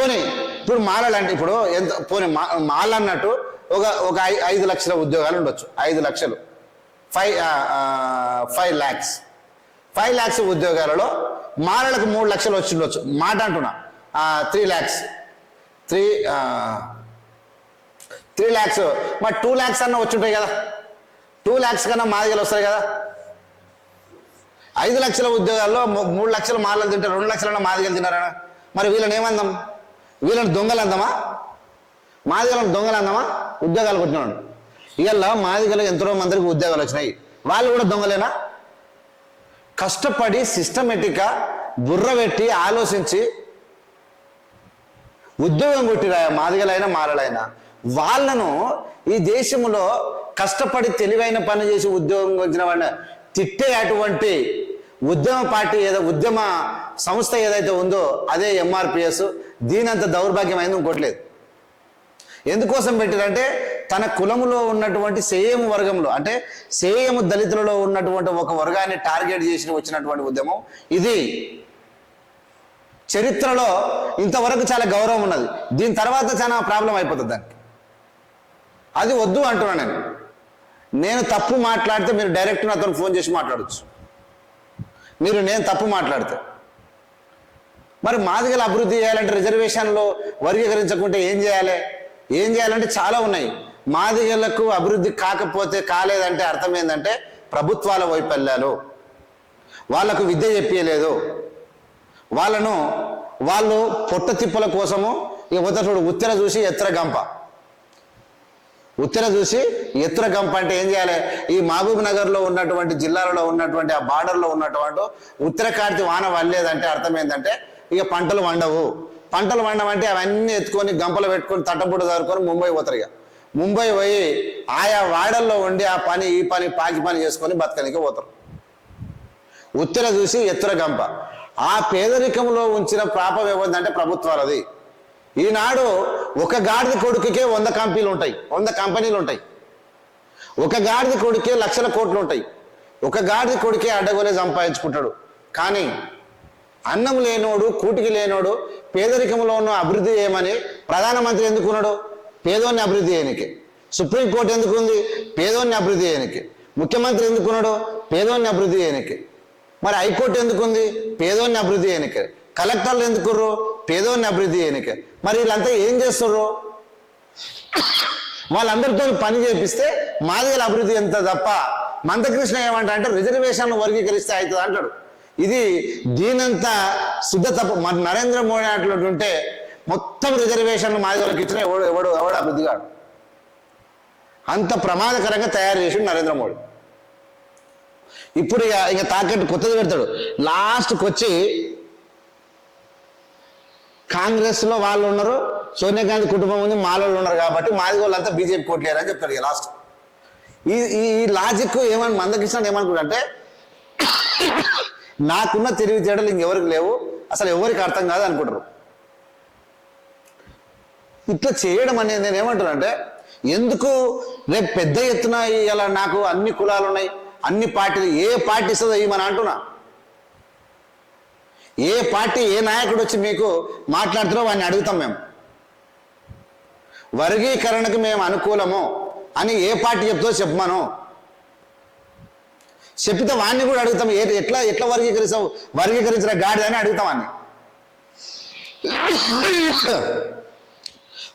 పోనీ ఇప్పుడు మాలంటే ఇప్పుడు ఎంత పోనీ మా మాల అన్నట్టు ఒక ఒక ఐదు లక్షల ఉద్యోగాలు ఉండొచ్చు. ఐదు లక్షలు. Five five lakhs. Five lakhs ఉద్యోగాలలో మాలలకు మూడు లక్షలు వచ్చి ఉండొచ్చు. మాట అంటున్నా. Three lakhs. Three three lakhs. మరి టూ ల్యాక్స్ అన్న వచ్చి ఉంటాయి కదా. టూ ల్యాక్స్ కన్నా మాదిగలు వస్తాయి కదా. ఐదు లక్షల ఉద్యోగాల్లో మూ- మూడు లక్షలు మాలలు తింటే రెండు లక్షలన్నా మాదిగలు తిన్నారా? మరి వీళ్ళని ఏమందాం? వీళ్ళని దొంగలు అందమా? మాదిగలను దొంగలు అందమా? ఉద్యోగాలు కొట్టినాడు ఇవాళ మాదిగలు ఎంతో మందికి ఉద్యోగాలు వచ్చినాయి. వాళ్ళు కూడా దొంగలేనా? కష్టపడి సిస్టమేటిక్గా బుర్ర పెట్టి ఆలోచించి ఉద్యోగం కొట్టిరా మాదిగలైనా మారలైనా వాళ్ళను ఈ దేశంలో కష్టపడి తెలివైన పని చేసి ఉద్యోగం వచ్చిన వాళ్ళని తిట్టే అటువంటి ఉద్యమ పార్టీ ఏదో ఉద్యమ సంస్థ ఏదైతే ఉందో అదే ఎంఆర్పిఎస్ దీనంత దౌర్భాగ్యమైంది ఇంకోట్లేదు ఎందుకోసం పెట్టారంటే తన కులములో ఉన్నటువంటి సేయం వర్గంలో అంటే సేయము దళితులలో ఉన్నటువంటి ఒక వర్గాన్ని టార్గెట్ చేసి వచ్చినటువంటి ఉద్యమం ఇది. చరిత్రలో ఇంతవరకు చాలా గౌరవం ఉన్నది. దీని తర్వాత చాలా ప్రాబ్లం అయిపోతుంది దానికి. అది వద్దు అంటున్నాను నేను. నేను తప్పు మాట్లాడితే మీరు డైరెక్ట్ నాతో ఫోన్ చేసి మాట్లాడచ్చు. మీరు నేను తప్పు మాట్లాడితే. మరి మాదిగల అభివృద్ధి చేయాలంటే రిజర్వేషన్లో వర్గీకరించకుంటే ఏం చేయాలి? ఏం చేయాలంటే చాలా ఉన్నాయి. మాదిగలకు అభివృద్ధి కాకపోతే కాలేదంటే అర్థం ఏంటంటే ప్రభుత్వాల వైఫల్యాలు. వాళ్ళకు విద్య చెప్పలేదు. వాళ్ళను వాళ్ళు పొట్ట తిప్పల కోసము ఇక చూడు ఉత్తర చూసి ఎత్తర గంప. ఉత్తర చూసి ఇతర గంప అంటే ఏం చేయాలి? ఈ మహబూబ్ నగర్లో ఉన్నటువంటి జిల్లాలలో ఉన్నటువంటి ఆ బార్డర్లో ఉన్నటువంటి ఉత్తర కార్తి వాన వల్లేదంటే అర్థం ఏంటంటే ఇక పంటలు వండవు. పంటలు వండమంటే అవన్నీ ఎత్తుకొని గంపలు పెట్టుకొని తట్టబుట్ట దారుకొని ముంబై పోతారు ఇక. ముంబై పోయి ఆయా వాడల్లో ఉండి ఆ పని ఈ పని పాకి పని చేసుకొని బతకనికి పోతారు. ఉత్తర చూసి ఎత్తుర గంప. ఆ పేదరికంలో ఉంచిన పాపం ఏముందంటే ప్రభుత్వాలది. ఈనాడు ఒక గాడిద కొడుకుకే వంద కంపెనీలు ఉంటాయి. వంద కంపెనీలు ఉంటాయి. ఒక గాడిద కొడుకే లక్షల కోట్లు ఉంటాయి. ఒక గాడిద కొడుకే అడ్డగోలే సంపాదించుకుంటాడు. కానీ అన్నం లేనోడు కూటికి లేనోడు పేదరికంలో ఉన్న అభివృద్ధి చేయమని ప్రధానమంత్రి ఎందుకున్నాడు పేదోన్ని అభివృద్ధి చేయనికి. సుప్రీంకోర్టు ఎందుకుంది పేదోన్ని అభివృద్ధి చేయనికి. ముఖ్యమంత్రి ఎందుకున్నాడు పేదోన్ని అభివృద్ధి చేయనికి. మరి హైకోర్టు ఎందుకుంది పేదోన్ని అభివృద్ధి చేయనికి. కలెక్టర్లు ఎందుకుర్రు? పేదోని అభివృద్ధి చేయనికి. మరి వీళ్ళంతా ఏం చేస్తుర్రు? వాళ్ళందరితో పని చేపిస్తే మాదిగల అభివృద్ధి ఎంత తప్ప? మందకృష్ణ ఏమంటా అంటే రిజర్వేషన్ వర్గీకరిస్తే అవుతుంది? అంటాడు. ఇది దీనంతా శుద్ధ తప్ప మరి నరేంద్ర మోడీ అట్లా ఉంటే మొత్తం రిజర్వేషన్లు మాదిగలకు ఇచ్చిన ఎవడు ఎవడు ఎవడు అభివృద్ధి కాడు. అంత ప్రమాదకరంగా తయారు చేసిండు నరేంద్ర మోడీ. ఇప్పుడు ఇక ఇక తాకట్టు కొత్తది పెడతాడు. లాస్ట్కి వచ్చి కాంగ్రెస్లో వాళ్ళు ఉన్నారు సోనియా గాంధీ కుటుంబం ఉంది మాలోళ్ళు ఉన్నారు కాబట్టి మాది వాళ్ళంతా బీజేపీ కోట్లేరు అని చెప్తారు లాస్ట్ ఈ ఈ లాజిక్ ఏమని మందకృష్ణ ఏమనుకుంటే నాకున్న తెలివి తేడలు ఇంకెవరికి లేవు అసలు ఎవరికి అర్థం కాదు అనుకుంటారు. ఇట్లా చేయడం అనేది నేను ఏమంటానంటే ఎందుకు రేపు పెద్ద ఎత్తున ఇలా నాకు అన్ని కులాలు ఉన్నాయి అన్ని పార్టీలు ఏ పార్టీ ఇస్తుందో ఈ మన అంటున్నా. ఏ పార్టీ ఏ నాయకుడు వచ్చి మీకు మాట్లాడుతారో వాడిని అడుగుతాం మేము. వర్గీకరణకు మేము అనుకూలము అని ఏ పార్టీ చెప్తో చెప్పమను చెప్పితే వాడిని కూడా అడుగుతాం ఏ ఎట్లా ఎట్లా వర్గీకరిస్తావు వర్గీకరించిన గాడిదని అడుగుతాం అని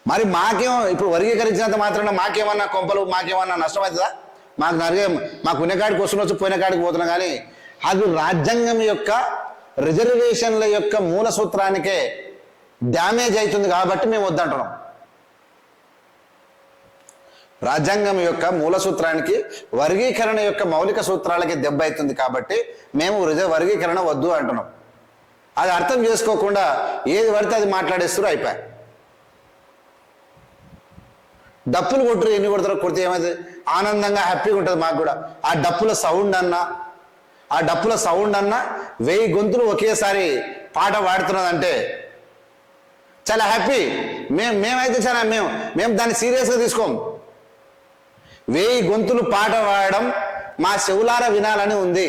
మరి మాకేం ఇప్పుడు వర్గీకరించినంత మాత్రాన మాకేమన్నా కొంపలు మాకేమన్నా నష్టం అవుతుందా మాకు నరిగే మాకు ఉన్నకాడికి కాడికి వచ్చి పోయిన కాడికి పోతున్నాం కానీ అది రాజ్యాంగం యొక్క రిజర్వేషన్ల యొక్క మూల సూత్రానికే డ్యామేజ్ అవుతుంది కాబట్టి మేము వద్దంటున్నాం. రాజ్యాంగం యొక్క మూల సూత్రానికి వర్గీకరణ యొక్క మౌలిక సూత్రాలకి దెబ్బ అవుతుంది కాబట్టి మేము రిజ- వర్గీకరణ వద్దు అంటున్నాం. అది అర్థం చేసుకోకుండా ఏది పడితే అది మాట్లాడేస్తారు అయిపోయాయి డప్పులు కొట్టురు ఎన్ని కొడతారో కొడితే ఏమైంది? ఆనందంగా హ్యాపీగా ఉంటుంది మాకు కూడా. ఆ డప్పుల సౌండ్ అన్నా ఆ డప్పుల సౌండ్ అన్నా వెయ్యి గొంతులు ఒకేసారి పాట పాడుతున్నదంటే చాలా హ్యాపీ. మేము మేమైతే చాలా మేము మేము దాన్ని సీరియస్గా తీసుకోం. వెయ్యి గొంతులు పాట పాడడం మా చెవులార వినాలని ఉంది.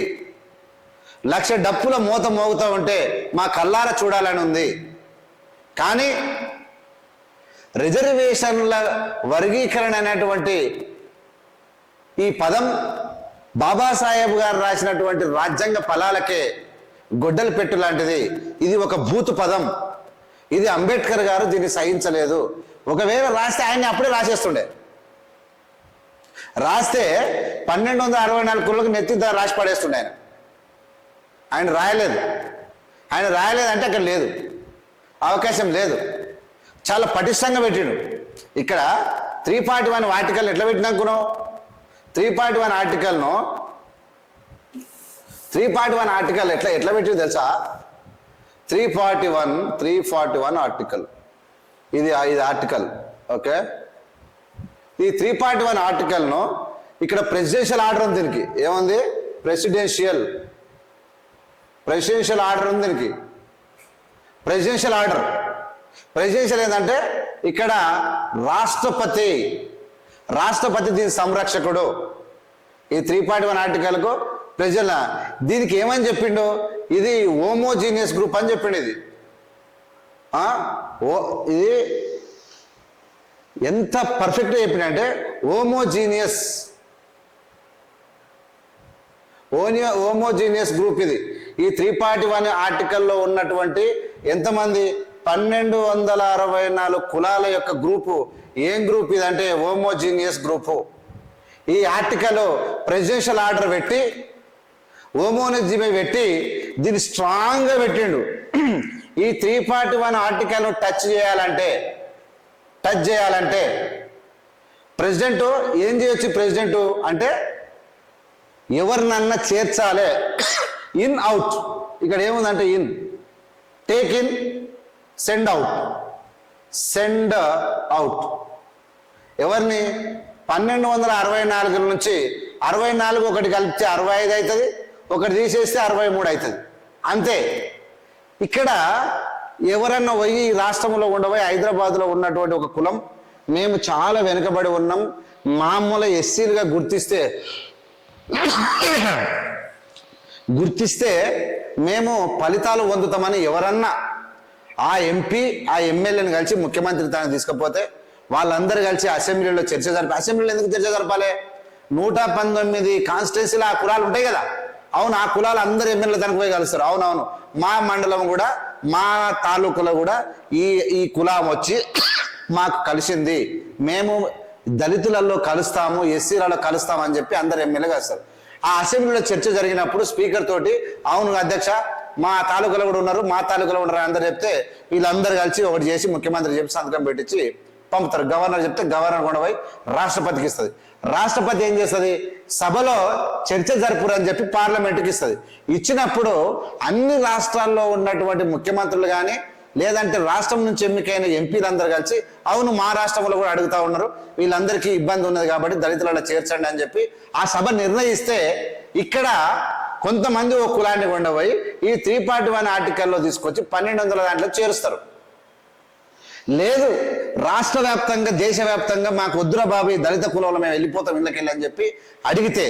లక్ష డప్పుల మూత మోగుతూ ఉంటే మా కల్లార చూడాలని ఉంది. కానీ రిజర్వేషన్ల వర్గీకరణ అనేటువంటి ఈ పదం బాబాసాహెబ్ గారు రాసినటువంటి రాజ్యాంగ ఫలాలకే గొడ్డలు పెట్టు లాంటిది. ఇది ఒక బూతు పదం. ఇది అంబేద్కర్ గారు దీన్ని సహించలేదు. ఒకవేళ రాస్తే ఆయన్ని అప్పుడే రాసేస్తుండే. రాస్తే పన్నెండు వందల అరవై నాలుగు కుళ్ళకు నెత్తి రాసి పడేస్తుండే ఆయన. ఆయన రాయలేదు. ఆయన రాయలేదంటే అక్కడ లేదు. అవకాశం లేదు. చాలా పటిష్టంగా పెట్టిండు. ఇక్కడ త్రీ ఫార్టీ వన్ వాటికల్ ఎట్లా పెట్టినాకున్నావు త్రీ పాయింట్ వన్ ఆర్టికల్ను త్రీ పాయింట్ వన్ ఆర్టికల్ ఎట్లా ఎట్లా పెట్టింది తెలుసా? Three forty one three forty one article. ఇది ఇది ఆర్టికల్ ఓకే? ఈ త్రీ పాయింట్ వన్ ఆర్టికల్ను ఇక్కడ ప్రెసిడెన్షియల్ ఆర్డర్ ఉంది దీనికి. ఏముంది? ప్రెసిడెన్షియల్. ప్రెసిడెన్షియల్ ఆర్డర్ ఉంది దీనికి. Presidential order. ప్రెసిడెన్షియల్ ఏంటంటే ఇక్కడ రాష్ట్రపతి రాష్ట్రపతి దీని సంరక్షకుడు. ఈ త్రీ పాయింట్ వన్ ఆర్టికల్కు ప్రజల దీనికి ఏమని చెప్పిండు? ఇది హోమోజీనియస్ గ్రూప్ అని చెప్పిండు ఇది. ఓ ఇది ఎంత పర్ఫెక్ట్గా చెప్పిండంటే హోమోజీనియస్ ఓనియో హోమోజీనియస్ గ్రూప్ ఇది. ఈ త్రీ పార్టీ వన్ ఆర్టికల్లో ఉన్నటువంటి ఎంతమంది? పన్నెండు వందల అరవై నాలుగు కులాల యొక్క గ్రూపు. ఏం గ్రూప్ ఇదంటే హోమోజీనియస్ గ్రూపు. ఈ ఆర్టికల్ ప్రెసిడెన్షియల్ ఆర్డర్ పెట్టి హోమోనిజమే పెట్టి దీన్ని స్ట్రాంగ్గా పెట్టిండు. ఈ three forty one article touch చేయాలంటే టచ్ చేయాలంటే ప్రెసిడెంట్ ఏం చేయొచ్చు ప్రెసిడెంట్ అంటే ఎవరినన్నా చేర్చాలి. In out. ఇక్కడ ఏముందంటే in. Take in. Send out send out ఎవరిని? పన్నెండు వందల అరవై నాలుగు నుంచి అరవై నాలుగు ఒకటి కలిపితే అరవై ఐదు అవుతుంది ఒకటి తీసేస్తే అరవై మూడు అవుతుంది. అంతే. ఇక్కడ ఎవరన్నా పోయి ఈ రాష్ట్రంలో ఉండబోయి హైదరాబాద్లో ఉన్నటువంటి ఒక కులం మేము చాలా వెనుకబడి ఉన్నాం. మామూలు ఎస్సీలుగా గుర్తిస్తే గుర్తిస్తే మేము ఫలితాలు పొందుతామని ఎవరన్నా ఆ ఎంపీ ఆ ఎమ్మెల్యేని కలిసి ముఖ్యమంత్రి తాను తీసుకపోతే వాళ్ళందరూ కలిసి అసెంబ్లీలో చర్చ జరిపి అసెంబ్లీలో ఎందుకు చర్చ జరపాలి? నూట పంతొమ్మిది కాన్స్టిట్యున్సీలు ఆ కులాలు ఉంటాయి కదా. అవును ఆ కులాలు అందరు ఎమ్మెల్యే తనకు పోయి కలుస్తారు. అవునవును. మా మండలం కూడా మా తాలూకులో కూడా ఈ ఈ కులం వచ్చి మాకు కలిసింది. మేము దళితులలో కలుస్తాము ఎస్సీలలో కలుస్తాము అని చెప్పి అందరు ఎమ్మెల్యే కలుస్తారు ఆ అసెంబ్లీలో చర్చ జరిగినప్పుడు స్పీకర్ తోటి అవును అధ్యక్ష మా తాలూకాలో కూడా ఉన్నారు మా తాలూకాలో ఉన్నారు అందరు చెప్తే వీళ్ళందరూ కలిసి ఒకటి చేసి ముఖ్యమంత్రి చెప్పి సంతకం పెట్టించి పంపుతారు. గవర్నర్ చెప్తే గవర్నర్ కూడా పోయి రాష్ట్రపతికి ఇస్తుంది. రాష్ట్రపతి ఏం చేస్తుంది? సభలో చర్చ జరుపురు అని చెప్పి పార్లమెంట్కి ఇస్తుంది. ఇచ్చినప్పుడు అన్ని రాష్ట్రాల్లో ఉన్నటువంటి ముఖ్యమంత్రులు కానీ లేదంటే రాష్ట్రం నుంచి ఎన్నికైన ఎంపీలందరూ కలిసి అవును మా రాష్ట్రంలో కూడా అడుగుతా ఉన్నారు వీళ్ళందరికీ ఇబ్బంది ఉన్నది కాబట్టి దళితులలో చేర్చండి అని చెప్పి ఆ సభ నిర్ణయిస్తే ఇక్కడ కొంతమంది ఓ కులాన్ని కొండపోయి ఈ త్రీ పార్టీ వన్ ఆర్టికల్లో తీసుకొచ్చి పన్నెండు వందల దాంట్లో చేరుస్తారు. లేదు రాష్ట్ర వ్యాప్తంగా దేశవ్యాప్తంగా మాకు వద్దురా బాబు దళిత కులంలో మేము వెళ్ళిపోతాం ఇళ్ళకెళ్ళి అని చెప్పి అడిగితే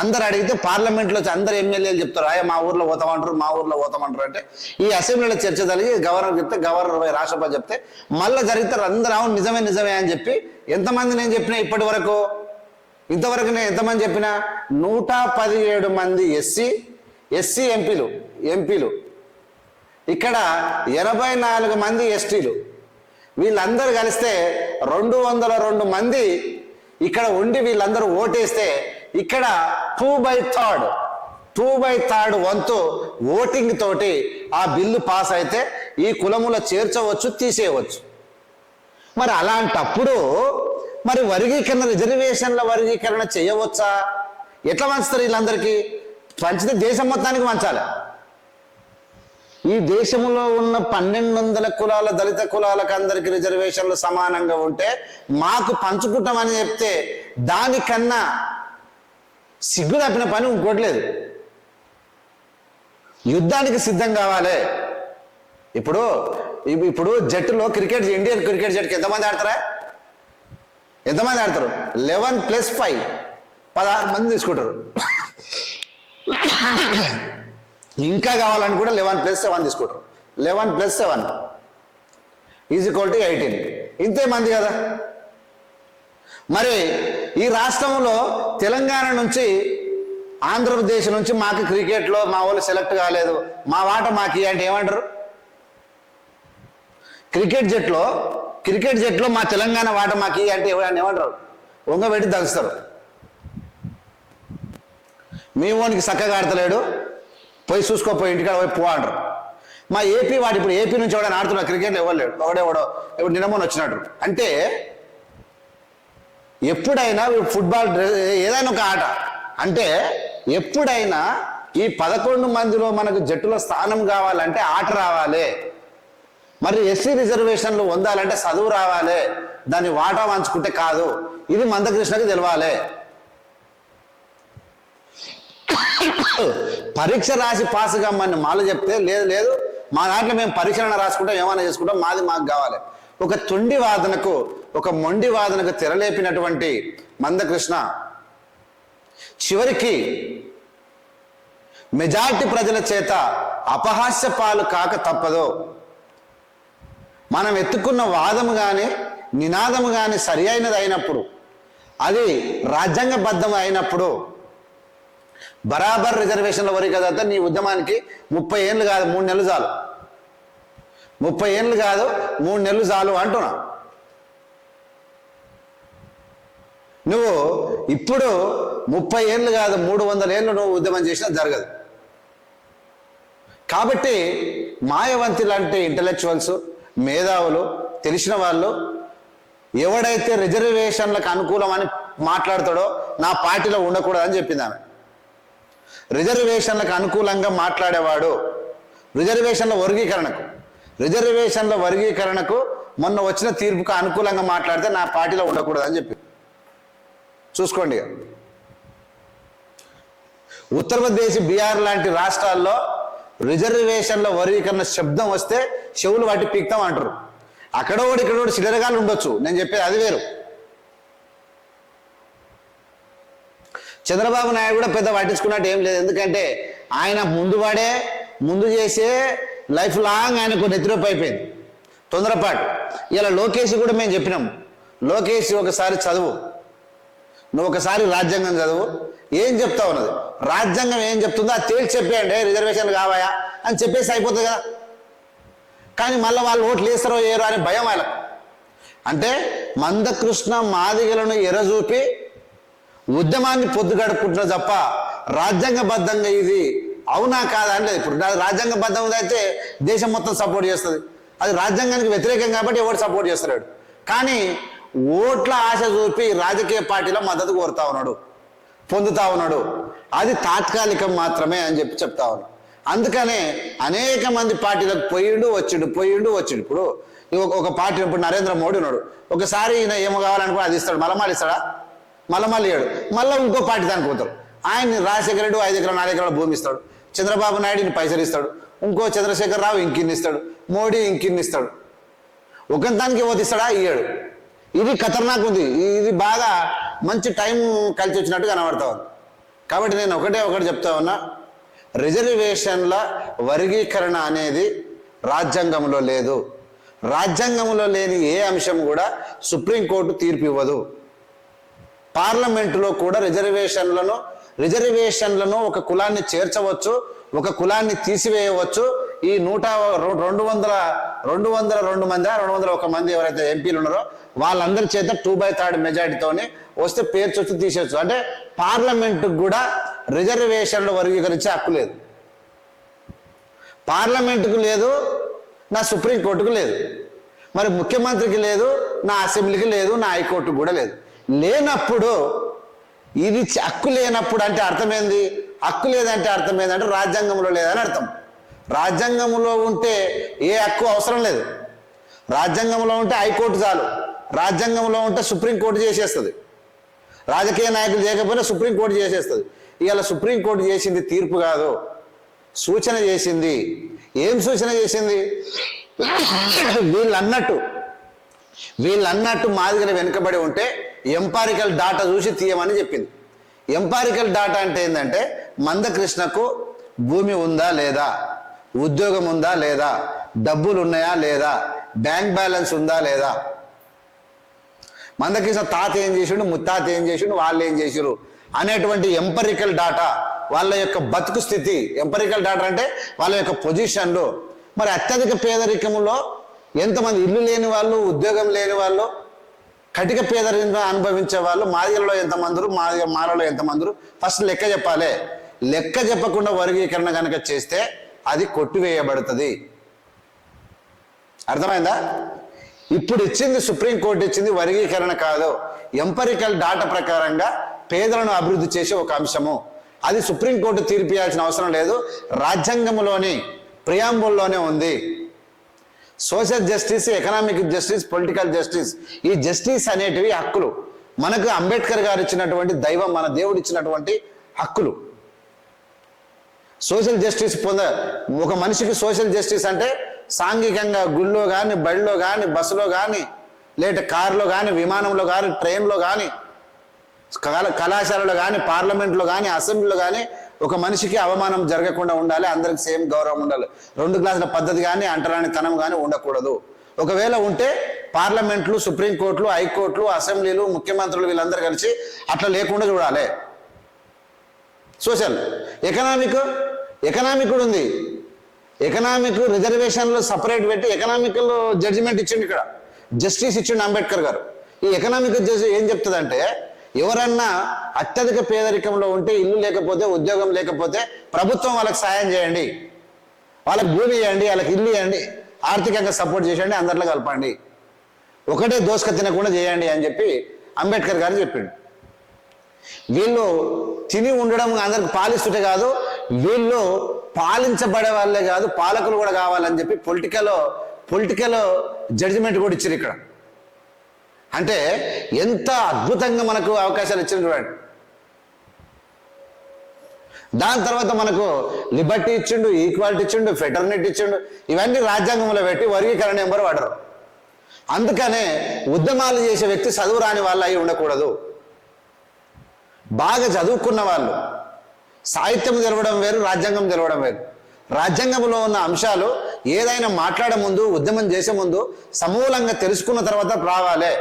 అందరు అడిగితే పార్లమెంట్లో అందరు ఎమ్మెల్యేలు చెప్తారు ఆయా మా ఊర్లో పోతామంటారు మా ఊర్లో పోతామంటారు అంటే ఈ అసెంబ్లీలో చర్చ జరిగి గవర్నర్ చెప్తే గవర్నర్ రాష్ట్రపతి చెప్తే మళ్ళీ జరిగితే అందరూ అవును నిజమే నిజమే అని చెప్పి ఎంతమంది నేను చెప్పినా ఇప్పటి వరకు? ఇంతవరకు నేను ఎంతమంది చెప్పిన నూట పదిహేడు మంది ఎస్సీ ఎస్సీ ఎంపీలు ఎంపీలు. ఇక్కడ ఎనభై నాలుగు మంది ఎస్టీలు. వీళ్ళందరూ కలిస్తే రెండు వందల రెండు మంది ఇక్కడ ఉండి వీళ్ళందరూ ఓటేస్తే ఇక్కడ two by third two by third వంతు ఓటింగ్ తోటి ఆ బిల్లు పాస్ అయితే ఈ కులములో చేర్చవచ్చు తీసేయవచ్చు. మరి అలాంటప్పుడు మరి వర్గీకరణ రిజర్వేషన్ల వర్గీకరణ చేయవచ్చా? ఎట్లా పంచుతారు వీళ్ళందరికీ? పంచితే దేశం మొత్తానికి పంచాలి ఈ దేశంలో ఉన్న పన్నెండు వందల కులాల దళిత కులాలకు అందరికి రిజర్వేషన్లు సమానంగా ఉంటే మాకు పంచుకుంటామని చెప్తే దానికన్నా సిగ్గు తప్పిన పని ఇంకోటి లేదు. యుద్ధానికి సిద్ధం కావాలి. ఇప్పుడు ఇప్పుడు జట్టులో క్రికెట్ ఇండియన్ క్రికెట్ జట్టుకి ఎంతమంది ఆడతారా? ఎంతమంది ఆడతారు? Eleven plus five. పదహారు మంది తీసుకుంటారు. ఇంకా కావాలని కూడా లెవెన్ ప్లస్ సెవెన్ తీసుకుంటారు. Eleven plus seven. Is equal to eighteen. ఇంతే మంది కదా? మరి ఈ రాష్ట్రంలో తెలంగాణ నుంచి ఆంధ్రప్రదేశ్ నుంచి మాకు క్రికెట్లో మా వాళ్ళు సెలెక్ట్ కాలేదు. మా వాట మాకు అంటే ఏమంటారు? క్రికెట్ జట్లో క్రికెట్ జట్లో మా తెలంగాణ వాట మాకు అంటే ఎవరు ఏమంటారు? వంగబెట్టి దంచుతారు. మీ ఓనికి చక్కగా ఆడతలేడు. పోయి చూసుకోపోయి ఇంటికాడ పోయి పో అంటారు. మా ఏపీ వాడు ఇప్పుడు ఏపీ నుంచి ఎవడైనా ఆడుతున్నా క్రికెట్ ఇవ్వలేడు ఎవడో ఇప్పుడు నిన్నమోని వచ్చినట్టు అంటే ఎప్పుడైనా ఫుట్బాల్ ఏదైనా ఒక ఆట. అంటే ఎప్పుడైనా ఈ పదకొండు మందిలో మనకు జట్టులో స్థానం కావాలంటే ఆట రావాలి. మరి ఎస్సీ రిజర్వేషన్లు పొందాలంటే చదువు రావాలి. దాన్ని వాటా వంచుకుంటే కాదు. ఇది మందకృష్ణకి తెలవాలి. పరీక్ష రాసి పాస్ కమ్మని మాలు చెప్తే లేదు లేదు. మా దాంట్లో మేము పరీక్షలను రాసుకుంటాం ఏమైనా చేసుకుంటాం మాది మాకు కావాలి. ఒక తుండి వాదనకు ఒక మొండి వాదనకు తెరలేపినటువంటి మందకృష్ణ చివరికి మెజార్టీ ప్రజల చేత అపహాస్య పాలు కాక తప్పదు. మనం ఎత్తుకున్న వాదము కానీ నినాదము కానీ సరి అయినది అయినప్పుడు అది రాజ్యాంగబద్ధం అయినప్పుడు బరాబర్ రిజర్వేషన్ల వరకు కదా నీ ఉద్యమానికి ముప్పై ఏళ్ళు కాదు మూడు నెలలు చాలు. ముప్పై ఏళ్ళు కాదు మూడు నెలలు చాలు అంటున్నా. నువ్వు ఇప్పుడు ముప్పై ఏళ్ళు కాదు మూడు వందల ఏళ్ళు నువ్వు ఉద్యమం చేసినా జరగదు. కాబట్టి మాయవంతి లాంటి ఇంటలెక్చువల్స్ మేధావులు తెలిసిన వాళ్ళు ఎవడైతే రిజర్వేషన్లకు అనుకూలమని మాట్లాడతాడో నా పార్టీలో ఉండకూడదని చెప్పింది ఆమె. రిజర్వేషన్లకు అనుకూలంగా మాట్లాడేవాడు రిజర్వేషన్ల వర్గీకరణకు రిజర్వేషన్ల వర్గీకరణకు మొన్న వచ్చిన తీర్పుకు అనుకూలంగా మాట్లాడితే నా పార్టీలో ఉండకూడదు అని చెప్పి. చూసుకోండి ఉత్తరప్రదేశ్ బీహార్ లాంటి రాష్ట్రాల్లో రిజర్వేషన్ల వర్గీకరణ శబ్దం వస్తే చెవులు వాటి పీక్తాం అంటారు. అక్కడోడు ఇక్కడోడు చిల్లరగాలు ఉండొచ్చు. నేను చెప్పేది అది వేరు. చంద్రబాబు నాయుడు కూడా పెద్ద పట్టించుకున్నట్టు ఏం లేదు. ఎందుకంటే ఆయన ముందు వాడే ముందు చేసే లైఫ్ లాంగ్ ఆయనకు నెత్తిరొప్పి అయిపోయింది. తొందరపాటు. ఇలా లోకేష్ కూడా మేము చెప్పినాం. లోకేష్ ఒకసారి చదువు. నువ్వు ఒకసారి రాజ్యాంగం చదువు ఏం చెప్తా ఉన్నది రాజ్యాంగం ఏం చెప్తుందో అది తేల్చి చెప్పేయండి రిజర్వేషన్లు కావాయా అని చెప్పేసి అయిపోతుంది కదా. కానీ మళ్ళీ వాళ్ళు ఓట్లు వేస్తారో ఏరో అని భయం వాళ్ళకు. అంటే మందకృష్ణ మాదిగలను ఎరజూపి ఉద్యమాన్ని పొద్దు గడుపుకుంటున్నా తప్ప రాజ్యాంగబద్ధంగా ఇది అవునా కాదా అంటే ఇప్పుడు రాజ్యాంగబద్ధం అయితే దేశం మొత్తం సపోర్ట్ చేస్తుంది. అది రాజ్యాంగానికి వ్యతిరేకం కాబట్టి ఎవరు సపోర్ట్ చేస్తున్నాడు కానీ ఓట్ల ఆశ చూపి రాజకీయ పార్టీలో మద్దతు కోరుతా ఉన్నాడు పొందుతా ఉన్నాడు. అది తాత్కాలికం మాత్రమే అని చెప్పి చెప్తా ఉన్నాడు. అందుకనే అనేక మంది పార్టీలకు పోయిండు వచ్చిండు పోయిండు వచ్చిండు. ఇప్పుడు ఒక- ఒక పార్టీ ఇప్పుడు నరేంద్ర మోడీ ఉన్నాడు. ఒకసారి ఈయన ఏమో కావాలనుకో అది ఇస్తాడు. మళ్ళీ ఇస్తాడా? మళ్ళీ మళ్ళీ ఇయ్యాడు. మళ్ళీ ఇంకో పార్టీ దానికి పోతాడు. ఆయన్ని రాజశేఖర రెడ్డి ఐదు ఎకరాలు నాలుగు ఎకరాల భూమి ఇస్తాడు. చంద్రబాబు నాయుడు పైసలు ఇస్తాడు. ఇంకో చంద్రశేఖరరావు ఇంకిన్ని ఇస్తాడు. మోడీ ఇంకిన్ని ఇస్తాడు. ఒక దానికి ఓతిస్తాడా ఇయ్యాడు. ఇది ఖతర్నాక్ ఉంది. ఇది బాగా మంచి టైం కలిసి వచ్చినట్టు కనబడతా ఉంది. కాబట్టి నేను ఒకటే ఒకటి చెప్తా ఉన్నా. రిజర్వేషన్ల వర్గీకరణ అనేది రాజ్యాంగంలో లేదు. రాజ్యాంగంలో లేని ఏ అంశం కూడా సుప్రీంకోర్టు తీర్పు ఇవ్వదు. పార్లమెంటులో కూడా రిజర్వేషన్లను రిజర్వేషన్లను ఒక కులాన్ని చేర్చవచ్చు ఒక కులాన్ని తీసివేయవచ్చు. ఈ నూట రెండు వందల రెండు వందల రెండు మంది రెండు వందల ఒక మంది ఎవరైతే ఎంపీలు ఉన్నారో వాళ్ళందరి చేత టూ బై థర్డ్ మెజారిటీతోని వస్తే పేర్చొచ్చు తీసేయచ్చు. అంటే పార్లమెంటుకు కూడా రిజర్వేషన్లు వర్గీకరించే హక్కు లేదు. పార్లమెంటుకు లేదు నా సుప్రీంకోర్టుకు లేదు. మరి ముఖ్యమంత్రికి లేదు నా అసెంబ్లీకి లేదు నా హైకోర్టుకు కూడా లేదు. లేనప్పుడు ఇది హక్కు లేనప్పుడు అంటే అర్థమైంది? హక్కు లేదంటే అర్థం ఏంటంటే రాజ్యాంగంలో లేదని అర్థం. రాజ్యాంగంలో ఉంటే ఏ హక్కు అవసరం లేదు. రాజ్యాంగంలో ఉంటే హైకోర్టు చాలు. రాజ్యాంగంలో ఉంటే సుప్రీంకోర్టు చేసేస్తుంది. రాజకీయ నాయకులు చేయకపోయినా సుప్రీంకోర్టు చేసేస్తుంది. ఇవాళ సుప్రీంకోర్టు చేసింది తీర్పు కాదు. సూచన చేసింది. ఏం సూచన చేసింది? వీళ్ళు అన్నట్టు వీళ్ళు అన్నట్టు మాదిగల వెనుకబడి ఉంటే ఎంపారికల్ డాటా చూసి తీయమని చెప్పింది. ఎంపారికల్ డాటా అంటే ఏంటంటే మందకృష్ణకు భూమి ఉందా లేదా? ఉద్యోగం ఉందా లేదా? డబ్బులు ఉన్నాయా లేదా? బ్యాంక్ బ్యాలెన్స్ ఉందా లేదా? మందకృష్ణ తాత ఏం చేసిండు ముత్తాత ఏం చేసిండు వాళ్ళు ఏం చేసిరు అనేటువంటి ఎంపరికల్ డాటా వాళ్ళ యొక్క బతుకు స్థితి. ఎంపరికల్ డాటా అంటే వాళ్ళ యొక్క పొజిషన్లు మరి అత్యధిక పేదరికంలో ఎంతమంది ఇల్లు లేని వాళ్ళు ఉద్యోగం లేని వాళ్ళు కటిక పేదరికం అనుభవించే వాళ్ళు మాదిగలలో ఎంతమందరు మాదిగ మాలలో ఎంతమందరు? ఫస్ట్ లెక్క చెప్పాలి. లెక్క చెప్పకుండా వర్గీకరణ కనుక చేస్తే అది కొట్టివేయబడుతుంది. అర్థమైందా? ఇప్పుడు ఇచ్చింది సుప్రీంకోర్టు ఇచ్చింది వర్గీకరణ కాదు. ఎంపరికల్ డాటా ప్రకారంగా పేదలను అభివృద్ధి చేసే ఒక అంశము. అది సుప్రీంకోర్టు తీర్పు ఇవ్వాల్సిన అవసరం లేదు. రాజ్యాంగంలోని ప్రియాంబుల్లోనే ఉంది. Social justice economic justice political justice ఈ జస్టిస్ అనేటివి హక్కులు. మనకు అంబేద్కర్ గారు ఇచ్చినటువంటి దైవం మన దేవుడు ఇచ్చినటువంటి హక్కులు. సోషల్ జస్టిస్ పొంద ఒక మనిషికి సోషల్ జస్టిస్ అంటే సాంఘికంగా గుళ్ళో కానీ బడిలో కానీ బస్సులో కానీ లేదంటే కారులో కానీ విమానంలో కానీ ట్రైన్లో కానీ కళ కళాశాలలో కానీ పార్లమెంట్లో కానీ అసెంబ్లీలో కానీ ఒక మనిషికి అవమానం జరగకుండా ఉండాలి అందరికి సేమ్ గౌరవం ఉండాలి. రెండు క్లాసుల పద్ధతి కానీ అంటరానితనం కానీ ఉండకూడదు. ఒకవేళ ఉంటే పార్లమెంట్లు సుప్రీంకోర్టులు హైకోర్టులు అసెంబ్లీలు ముఖ్యమంత్రులు వీళ్ళందరూ కలిసి అట్లా లేకుండా చూడాలి. సోషల్ ఎకనామిక్ ఎకనామిక్ కూడా ఉంది. ఎకనామిక్ రిజర్వేషన్లు సపరేట్ పెట్టి ఎకనామికల్ జడ్జిమెంట్ ఇచ్చిండు ఇక్కడ. జస్టిస్ ఇచ్చిండు అంబేద్కర్ గారు. ఈ ఎకనామిక్ జడ్జి ఏం చెప్తుందంటే ఎవరన్నా అత్యధిక పేదరికంలో ఉంటే ఇల్లు లేకపోతే ఉద్యోగం లేకపోతే ప్రభుత్వం వాళ్ళకి సాయం చేయండి. వాళ్ళకి భూమి ఇవ్వండి వాళ్ళకి ఇల్లు ఇవ్వండి ఆర్థికంగా సపోర్ట్ చేయండి అందరిలో కలపండి. ఒకటే దోసుక తినకుండా చేయండి అని చెప్పి అంబేద్కర్ గారు చెప్పిండు. వీళ్ళు తిని ఉండడం అందరికి పాలిస్తుంటే కాదు వీళ్ళు పాలించబడే వాళ్ళే కాదు పాలకులు కూడా కావాలని చెప్పి పొలిటికల్ పొలిటికల్ జడ్జిమెంట్ కూడా ఇచ్చారు ఇక్కడ. అంటే ఎంత అద్భుతంగా మనకు అవకాశాలు ఇచ్చిన చూడండి. దాని తర్వాత మనకు లిబర్టీ ఇచ్చిండు ఈక్వాలిటీ ఇచ్చిండు ఫెటర్నిటీ ఇచ్చిండు ఇవన్నీ రాజ్యాంగంలో పెట్టి వర్గీకరణ నెంబర్ వాడరు. అందుకనే ఉద్యమాలు చేసే వ్యక్తి చదువు రాని వాళ్ళు అయి ఉండకూడదు. బాగా చదువుకున్న వాళ్ళు సాహిత్యం తెలవడం వేరు రాజ్యాంగం తెలవడం వేరు. రాజ్యాంగంలో ఉన్న అంశాలు ఏదైనా మాట్లాడే ముందు ఉద్యమం చేసే ముందు సమూలంగా తెలుసుకున్న తర్వాత రావాలే.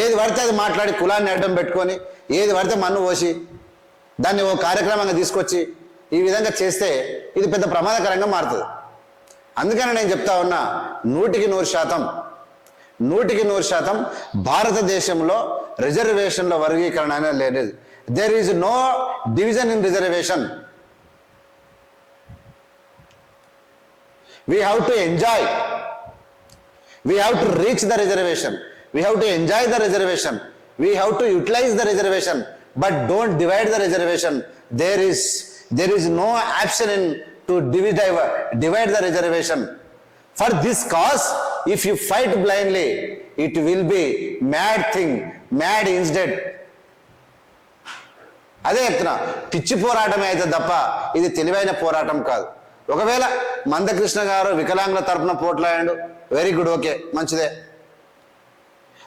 ఏది పడితే అది మాట్లాడి కులాన్ని అడ్డం పెట్టుకొని ఏది పడితే మన్ను పోసి దాన్ని ఓ కార్యక్రమంగా తీసుకొచ్చి ఈ విధంగా చేస్తే ఇది పెద్ద ప్రమాదకరంగా మారుతుంది. అందుకని నేను చెప్తా ఉన్నా నూటికి నూరు శాతం నూటికి నూరు శాతం భారతదేశంలో రిజర్వేషన్ల వర్గీకరణ అనేది లేదు There is no division in reservation. We have to enjoy. We have to reach the reservation. We have to enjoy the reservation. We have to utilize the reservation. But don't divide the reservation. There is there is no option in to divide, divide the reservation. For this cause, if you fight blindly, it will be mad thing, mad instead. అదే చెప్తున్నా పిచ్చి పోరాటమే అయితే తప్ప ఇది తెలివైన పోరాటం కాదు. ఒకవేళ మందకృష్ణ గారు వికలాంగుల తరపున పోట్లాడాడు వెరీ గుడ్ ఓకే మంచిదే.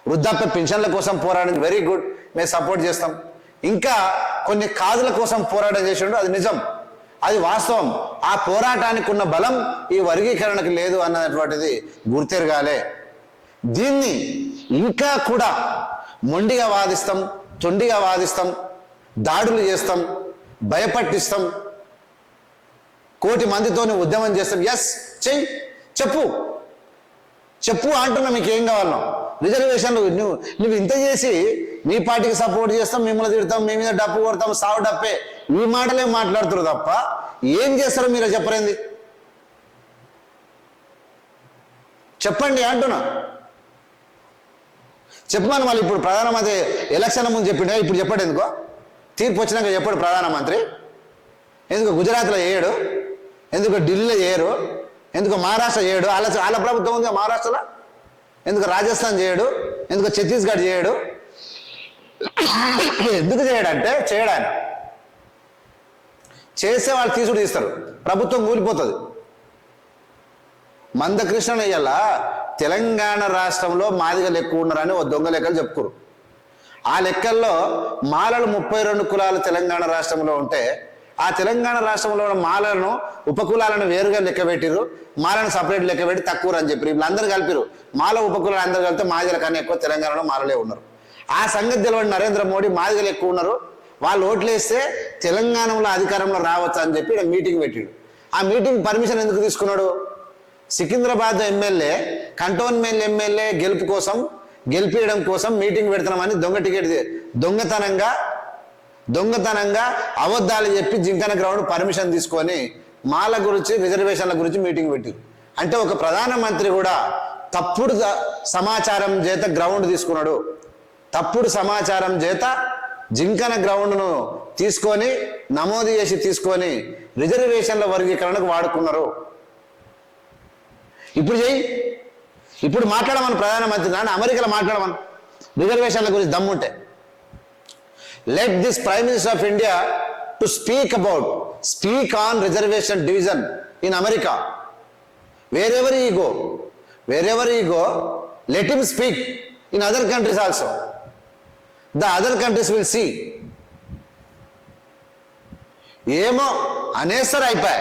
వృద్ధాప్య పెన్షన్ల కోసం పోరాడింది వెరీ గుడ్ మేము సపోర్ట్ చేస్తాం. ఇంకా కొన్ని కాదుల కోసం పోరాటం చేసిండు అది నిజం. అది వాస్తవం. ఆ పోరాటానికి ఉన్న బలం ఈ వర్గీకరణకు లేదు అన్నటువంటిది గుర్తెరగాలే. దీన్ని ఇంకా కూడా మొండిగా వాదిస్తాం తొండిగా వాదిస్తాం దాడులు చేస్తాం భయపట్టిస్తాం కోటి మందితోనే ఉద్యమం చేస్తాం. ఎస్ చెయ్యి చెప్పు. చెప్పు అంటున్నా మీకు ఏం కావాలో. రిజర్వేషన్లు నువ్వు నువ్వు ఇంత చేసి మీ పార్టీకి సపోర్ట్ చేస్తాం మిమ్మల్ని తిడతాం మీ మీద డప్పు కొడతాం సావు డప్పే. ఈ మాటలే మాట్లాడుతున్నారు తప్ప ఏం చేస్తారో మీరు చెప్పరేంది చెప్పండి అంటున్నా. చెప్పమని మళ్ళీ ఇప్పుడు ప్రధానమంత్రి ఎలక్షన్ ముందు చెప్పిండే? ఇప్పుడు చెప్పండి ఎందుకో తీర్పు వచ్చినాక చెప్పాడు ప్రధానమంత్రి. ఎందుకు గుజరాత్లో చేయడు ఎందుకు ఢిల్లీలో చేయరు ఎందుకు మహారాష్ట్ర చేయడు వాళ్ళ వాళ్ళ ప్రభుత్వం ఉంది మహారాష్ట్రలో? ఎందుకు రాజస్థాన్ చేయడు? ఎందుకు ఛత్తీస్గఢ్ చేయడు? ఎందుకు చేయడంటే చేయడాన్ని చేస్తే వాళ్ళు తీసుడు తీస్తారు. ప్రభుత్వం కూలిపోతుంది. మందకృష్ణ ఇయ్యాల తెలంగాణ రాష్ట్రంలో మాదిగలు ఎక్కువ ఉన్నారని ఓ దొంగ లెక్కలు చెప్పుకోరు ఆ లెక్కల్లో మాలలు ముప్పై రెండు కులాలు తెలంగాణ రాష్ట్రంలో ఉంటే ఆ తెలంగాణ రాష్ట్రంలో ఉన్న మాలను ఉపకులాలను వేరుగా లెక్క పెట్టిరు మాలను సపరేట్ లెక్క పెట్టి తక్కువ అని చెప్పారు వీళ్ళందరూ కలిపిరు మాల ఉపకులాలు అందరూ కలిపితే మాదిల కన్నా ఎక్కువ తెలంగాణలో మాలలే ఉన్నారు. ఆ సంగతి తెలవండి నరేంద్ర మోడీ మాదిగలు ఎక్కువ ఉన్నారు. వాళ్ళు ఓట్లేస్తే తెలంగాణలో అధికారంలో రావచ్చు అని చెప్పి మీటింగ్ పెట్టిడు ఆ మీటింగ్ పర్మిషన్ ఎందుకు తీసుకున్నాడు? సికింద్రాబాద్ ఎమ్మెల్యే కంటోన్మెంట్ ఎమ్మెల్యే గెలుపు కోసం గెలిపించడం కోసం మీటింగ్ పెడుతున్నామని దొంగ టికెట్ దొంగతనంగా దొంగతనంగా అబద్ధాలు చెప్పి జింకన గ్రౌండ్ పర్మిషన్ తీసుకొని మాల గురించి రిజర్వేషన్ల గురించి మీటింగ్ పెట్టారు. అంటే ఒక ప్రధానమంత్రి కూడా తప్పుడు సమాచారం చేత గ్రౌండ్ తీసుకున్నాడు. తప్పుడు సమాచారం చేత జింకన గ్రౌండ్ను తీసుకొని నమోదు చేసి తీసుకొని రిజర్వేషన్ల వర్గీకరణకు వాడుకున్నారు. ఇప్పుడు చెయ్యి. ఇప్పుడు మాట్లాడమని ప్రధానమంత్రి నాన్న అమెరికాలో మాట్లాడమని. రిజర్వేషన్ల గురించి దమ్ముంటే. Let this prime minister of India to speak about speak on reservation division in America wherever he go wherever he go let him speak in other countries also the other countries will see ఏమో అనేసరి అయిపోయా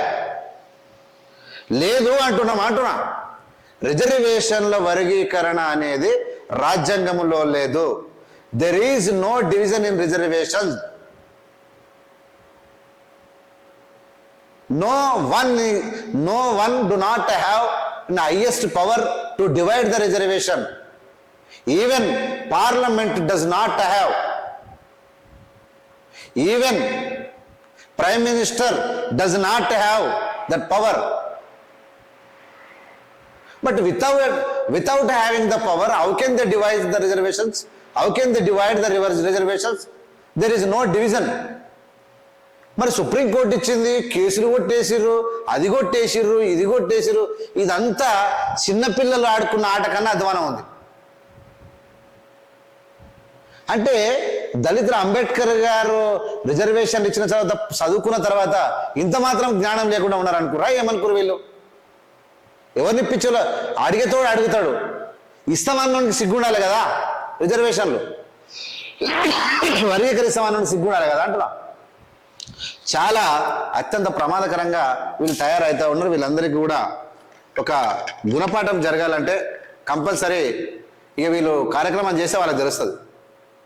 లేదు అంటున్నాం అంటున్నా. రిజర్వేషన్ల వర్గీకరణ అనేది రాజ్యాంగంలో లేదు. There is no division in reservation no one no one do not have in highest power to divide the reservation even parliament does not have even prime minister does not have that power But without without having the power, how can they devise the reservations? How can they divide the reverse reservations? There is no division. మరి supreme court ఇచ్చింది కేసులు కొట్టేసిర్రు అది కొట్టేసిర్రు ఇది కొట్టేసిర్రు ఇదంతా చిన్నపిల్లలు ఆడుకున్న ఆట కన్నా అధ్వానం ఉంది అంటే దళితులు అంబేద్కర్ గారు రిజర్వేషన్ ఇచ్చిన తర్వాత చదువుకున్న తర్వాత ఇంత మాత్రం జ్ఞానం లేకుండా ఉన్నారనుకురా ఏమనుకురు వీళ్ళు ఎవరిని పిచ్చోలో అడిగేతోడు అడుగుతాడు. ఇస్తామన్నోడికి సిగ్గుండాలి కదా? రిజర్వేషన్లు. వర్గీకరిస్తామన్నోడికి సిగ్గుండాలి కదా? అంటున్నా. చాలా అత్యంత ప్రమాదకరంగా వీళ్ళు తయారవుతూ ఉన్నారు. వీళ్ళందరికీ కూడా ఒక గుణపాఠం జరగాలంటే కంపల్సరీ ఇక వీళ్ళు కార్యక్రమం చేస్తే వాళ్ళకి తెలుస్తుంది.